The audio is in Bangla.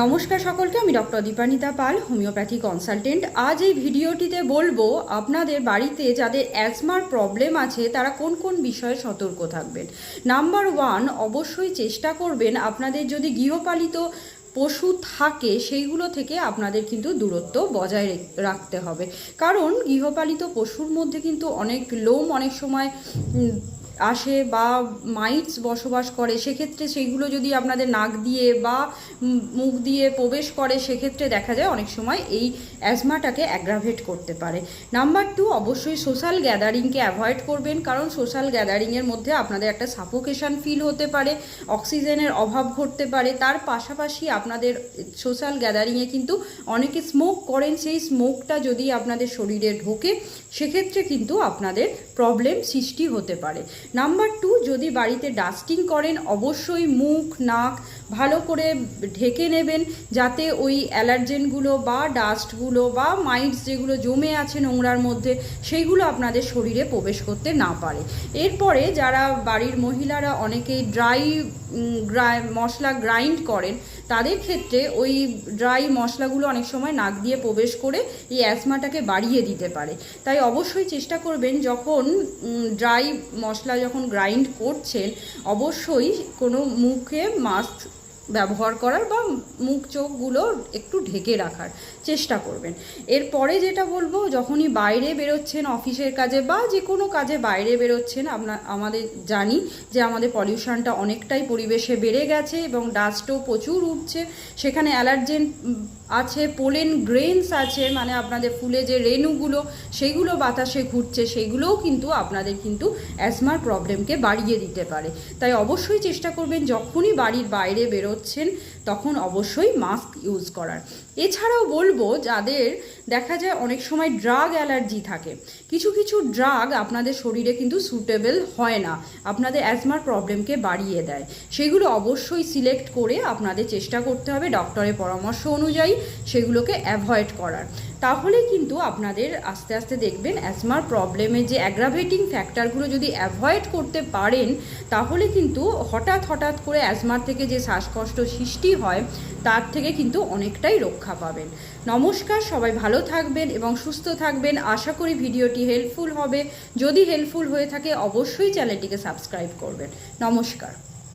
নমস্কার সকলকে, আমি doctor Dipanita Pal, homeopathy consultant. আজ এই ভিডিওটিতে বলব, আপনাদের বাড়িতে যাদের অ্যাজমার প্রবলেম আছে, তারা কোন কোন বিষয়ে সতর্ক থাকবেন? নাম্বার ওয়ান, অবশ্যই চেষ্টা করবেন, আপনাদের যদি গৃহপালিত পশু থাকে, সেইগুলো থেকে আপনাদের কিন্তু দূরত্ব বজায় রাখতে হবে। কারণ, গৃহপালিত পশুর মধ্যে কিন্তু অনেক লোম অনেক সময় আসে বা মাইটস বসবাস করে, সেক্ষেত্রে সেইগুলো যদি আপনাদের নাক দিয়ে বা মুখ দিয়ে প্রবেশ করে, সেক্ষেত্রে দেখা যায় অনেক সময় এই অ্যাজমাটাকে অ্যাগ্রাভেট করতে পারে। নাম্বার টু অবশ্যই সোশ্যাল গ্যাদারিংকে অ্যাভয়েড করবেন, কারণ সোশ্যাল গ্যাদারিংয়ের মধ্যে আপনাদের একটা সাফোকেশন ফিল হতে পারে, অক্সিজেনের অভাব ঘটতে পারে। তার পাশাপাশি আপনাদের সোশ্যাল গ্যাদারিংয়ে কিন্তু অনেকে স্মোক করেন, সেই স্মোকটা যদি আপনাদের শরীরে ঢোকে, সেক্ষেত্রে কিন্তু আপনাদের প্রবলেম সৃষ্টি হতে পারে। নাম্বার টু যদি বাড়িতে ডাস্টিং করেন, অবশ্যই মুখ, নাক ভালো করে ঢেকে নেবেন, যাতে ওই অ্যালার্জেনগুলো বা ডাস্টগুলো বা মাইটস যেগুলো জমে আছে নোংরার মধ্যে সেইগুলো আপনাদের শরীরে প্রবেশ করতে না পারে। এরপরে যারা বাড়ির মহিলারা অনেকেই ড্রাই গ্রাই মশলা গ্রাইন্ড করেন, তাদের ক্ষেত্রে ওই ড্রাই মশলাগুলো অনেক সময় নাক দিয়ে প্রবেশ করে এই অ্যাজমাটাকে বাড়িয়ে দিতে পারে। তাই অবশ্যই চেষ্টা করবেন যখন ড্রাই মশলা যখন গ্রাইন্ড করছেন অবশ্যই কোনো মুখে মাস্ক ব্যবহার করার বা মুখ চোখগুলো একটু ঢেকে রাখার চেষ্টা করবেন। এরপরে যেটা বলব, যখনই বাইরে বেরোচ্ছেন অফিসের কাজে বা যে কোনো কাজে বাইরে বেরোচ্ছেন আপনার আমাদের জানি যে আমাদের পলিউশনটা অনেকটাই পরিবেশে বেড়ে গেছে এবং ডাস্টও প্রচুর উঠছে। সেখানে অ্যালার্জেন আছে, পোলেন গ্রেনস আছে মানে আপনাদের ফুলে যে রেণুগুলো সেইগুলো বাতাসে ঘুরছে সেইগুলোও কিন্তু আপনাদের কিন্তু অ্যাজমার প্রবলেমকে বাড়িয়ে দিতে পারে। তাই অবশ্যই চেষ্টা করবেন, যখনই বাড়ির বাইরে বেরোচ্ছেন, তখন অবশ্যই মাস্ক ইউজ করার। এছাড়াও বলব, যাদের দেখা যায় অনেক সময় ড্রাগ অ্যালার্জি থাকে, কিছু কিছু ড্রাগ আপনাদের শরীরে কিন্তু সুটেবল হয় না, আপনাদের অ্যাজমার প্রবলেমকে বাড়িয়ে দেয়। সেগুলো অবশ্যই সিলেক্ট করে আপনাদের চেষ্টা করতে হবে ডক্টরের পরামর্শ অনুযায়ী, সেগুলোকে অ্যাভয়েড করার। তাহলে কিন্তু আপনাদের আস্তে আস্তে দেখবেন অ্যাজমার প্রবলেমে যে অ্যাগ্রাভেটিং ফ্যাক্টরগুলো যদি অ্যাভয়েড করতে পারেন, তাহলে কিন্তু হঠাৎ হঠাৎ করে অ্যাজমার থেকে যে শ্বাসকষ্ট সৃষ্টি হয়, তার থেকে কিন্তু অনেকটাই রক্ষা পাবেন। নমস্কার, সবাই ভালো থাকবেন এবং সুস্থ থাকবেন। আশা করি ভিডিওটি হেল্পফুল হবে। যদি হেল্পফুল হয়ে থাকে, অবশ্যই চ্যানেলটিকে সাবস্ক্রাইব করবেন। নমস্কার।